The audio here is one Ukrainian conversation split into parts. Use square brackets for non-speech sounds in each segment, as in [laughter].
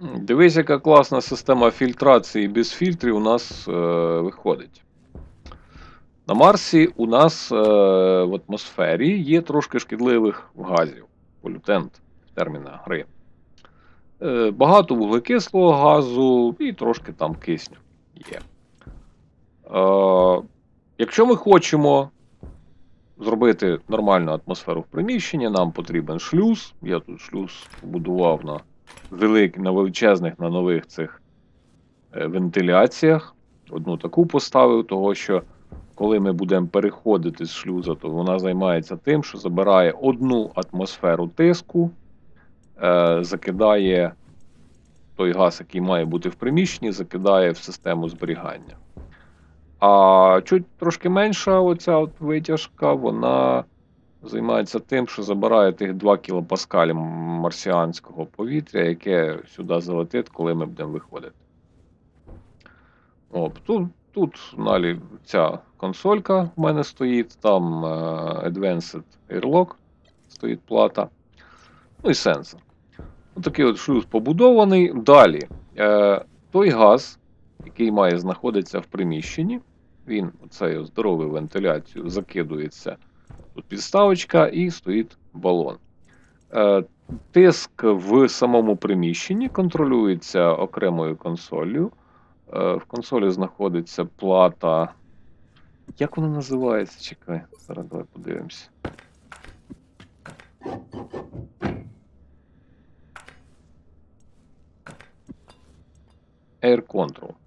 Дивись, яка класна система фільтрації без фільтрів у нас е, виходить. На Марсі у нас е, в атмосфері є трошки шкідливих газів. Полютент терміна гри. Е, багато вуглекислого газу і трошки там кисню є. Е, якщо ми хочемо зробити нормальну атмосферу в приміщенні, нам потрібен шлюз. Я тут шлюз побудував на велик, на величезних, на нових цих е, вентиляціях. Одну таку поставив, того що коли ми будемо переходити з шлюза, то вона займається тим, що забирає одну атмосферу тиску, е, закидає той газ, який має бути в приміщенні, закидає в систему зберігання. А чуть трошки менша оця от витяжка, вона займається тим, що забирає тих 2 кілопаскалі марсіанського повітря, яке сюди залетить, коли ми будемо виходити. О, тут, тут далі ця консолька в мене стоїть, там е, Advanced Airlock стоїть плата. Ну і сенсор. Отакий от шлюз побудований. Далі. Е, той газ, який має знаходитися в приміщенні, він оцею здоровою вентиляцією закидується тут підставочка і стоїть балон. Е, Тиск в самому приміщенні контролюється окремою консолью. Е, В консолі знаходиться плата. Як вона називається? Чекай, зараз давай подивимося. Air Control.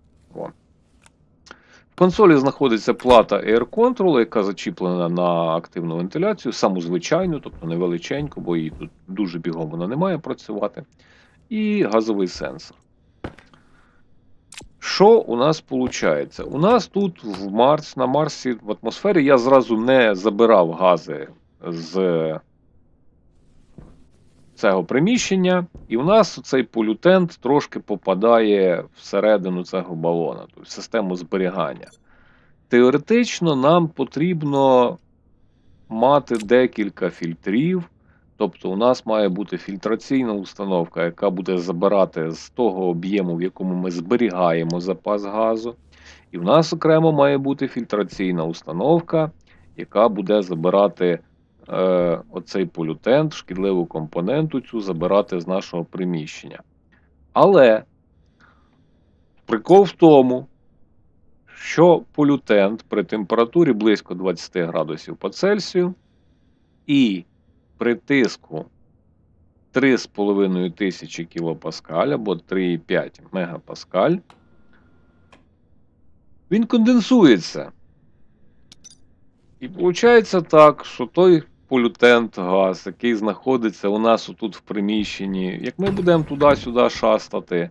В консолі знаходиться плата Air Control, яка зачіплена на активну вентиляцію, саму звичайну, тобто не величеньку, бо її тут дуже бігом вона не має працювати. І газовий сенсор. Що у нас виходить? У нас тут в Марс, на Марсі в атмосфері я зразу не забирав гази з цього приміщення, і у нас цей полютент трошки попадає всередину цього балона, тобто в систему зберігання. Теоретично нам потрібно мати декілька фільтрів. Тобто, у нас має бути фільтраційна установка, яка буде забирати з того об'єму, в якому ми зберігаємо запас газу. І в нас окремо має бути фільтраційна установка, яка буде забирати е, оцей полютент, шкідливу компоненту цю забирати з нашого приміщення. Але прикол в тому, що полютент при температурі близько 20 градусів по Цельсію і при тиску 3,5 тисячі кілопаскаль або 3,5 мегапаскаль, він конденсується. І виходить так, що той полютент газ, який знаходиться у нас отут в приміщенні, як ми будемо туди-сюди шастати,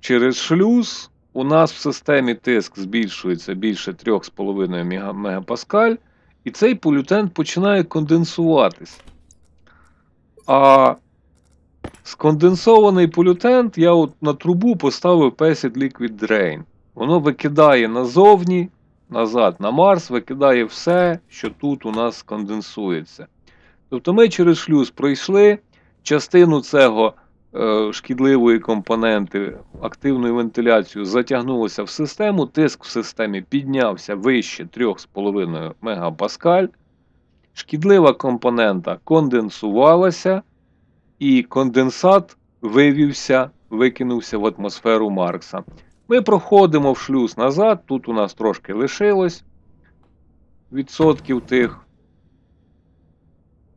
через шлюз у нас в системі тиск збільшується більше 3,5 мега- мегапаскаль, і цей полютент починає конденсуватись. А сконденсований полютент я от на трубу поставив Pacid Liquid Drain. Воно викидає назовні, назад на Марс, викидає все, що тут у нас конденсується. Тобто ми через шлюз пройшли частину цього е, шкідливої компоненти, активною вентиляцією затягнулося в систему, тиск в системі піднявся вище 3,5 мегапаскаль. Шкідлива компонента конденсувалася, і конденсат вивівся, викинувся в атмосферу Маркса. Ми проходимо в шлюз назад, тут у нас трошки лишилось відсотків тих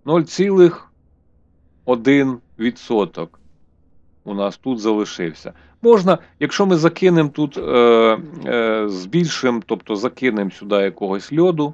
0,1% у нас тут залишився. Можна, якщо ми закинемо тут, е, е, збільшимо, тобто закинемо сюди якогось льоду,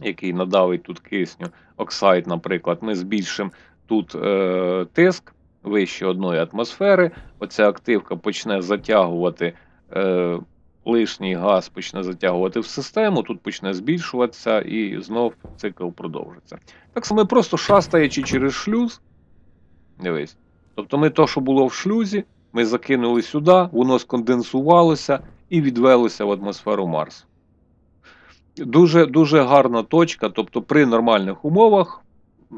який надавить тут кисню, оксайд, наприклад, ми збільшимо тут е, тиск вище одної атмосфери, оця активка почне затягувати е, лишній газ, почне затягувати в систему, тут почне збільшуватися і знов цикл продовжиться. Так само просто шастаючи через шлюз, дивись. Тобто ми то, що було в шлюзі, ми закинули сюди, воно сконденсувалося і відвелося в атмосферу Марсу. Дуже, дуже гарна точка, тобто при нормальних умовах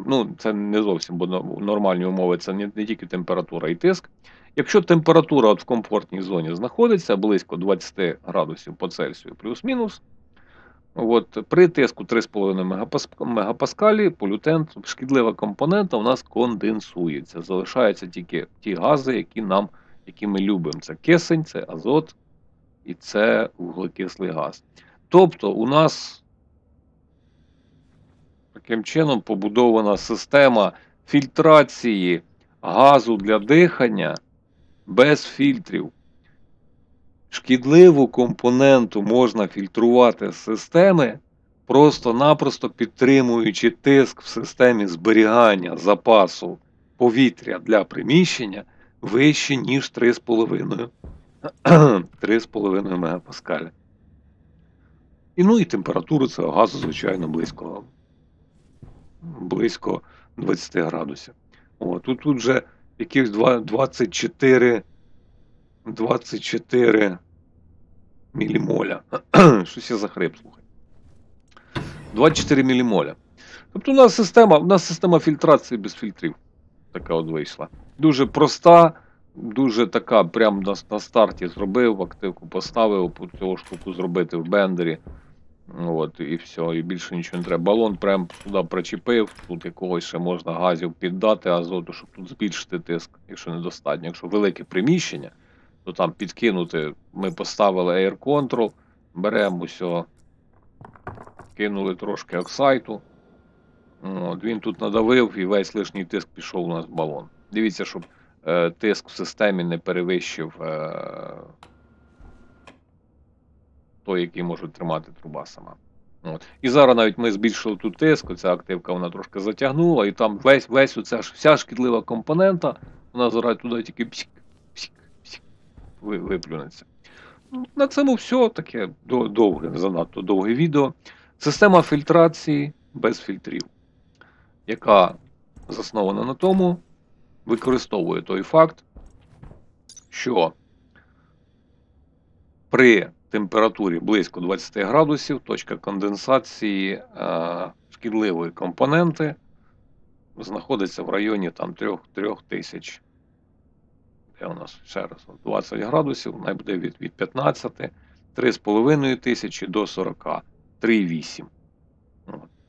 ну, це не зовсім, бо нормальні умови це не, не тільки температура і тиск. Якщо температура от в комфортній зоні знаходиться близько 20 градусів по Цельсію плюс-мінус, от, при тиску 3,5 мегапаскалі полютент, шкідлива компонента у нас конденсується. Залишаються тільки ті гази, які, нам, які ми любимо. Це кисень, це азот і це вуглекислий газ. Тобто у нас таким чином побудована система фільтрації газу для дихання без фільтрів. Шкідливу компоненту можна фільтрувати з системи, просто-напросто підтримуючи тиск в системі зберігання запасу повітря для приміщення вище, ніж 3,5 3,5 [clears throat] мегапаскаля. І ну і температуру цього газу, звичайно, близько, близько 20 градусів. О, тут, тут вже якихось 24, 24 мілімоля. [clears throat] Щось я захрип, слухай. 24 мілімоля. Тобто у нас система, у нас система фільтрації без фільтрів. Така от вийшла. Дуже проста, дуже така, прям на, на старті зробив, активку поставив, цю штуку зробити в бендері. От, і все, і більше нічого не треба. Балон прям туди причепив, тут якогось ще можна газів піддати азоту, щоб тут збільшити тиск, якщо недостатньо. Якщо велике приміщення, то там підкинути. Ми поставили Air Control, беремо все, кинули трошки оксайту. От, він тут надавив і весь лишній тиск пішов у нас в балон. Дивіться, щоб е, тиск в системі не перевищив е, той, який може тримати труба сама. От. І зараз навіть ми збільшили тут тиск, ця активка вона трошки затягнула, і там весь, весь оця вся шкідлива компонента, вона зараз туди тільки псік, псік, псік, ви- виплюнеться. Ну, На цьому все таке довге, занадто довге відео. Система фільтрації без фільтрів, яка заснована на тому, використовує той факт, що при температурі близько 20 градусів точка конденсації е, шкідливої компоненти знаходиться в районі там 3, 3 тисяч. Де у нас ще раз 20 градусів, най буде від, від 15, 3,5 тисячі до 40, 3,8.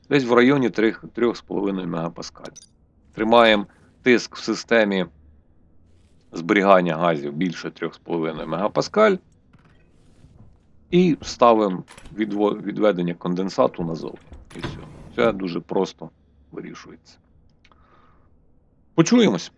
Десь в районі 3, 3,5 мегапаскаль. Тримаємо тиск в системі зберігання газів більше 3,5 мегапаскаль. І ставимо відведення конденсату назовні. І все. Це дуже просто вирішується. Почуємось.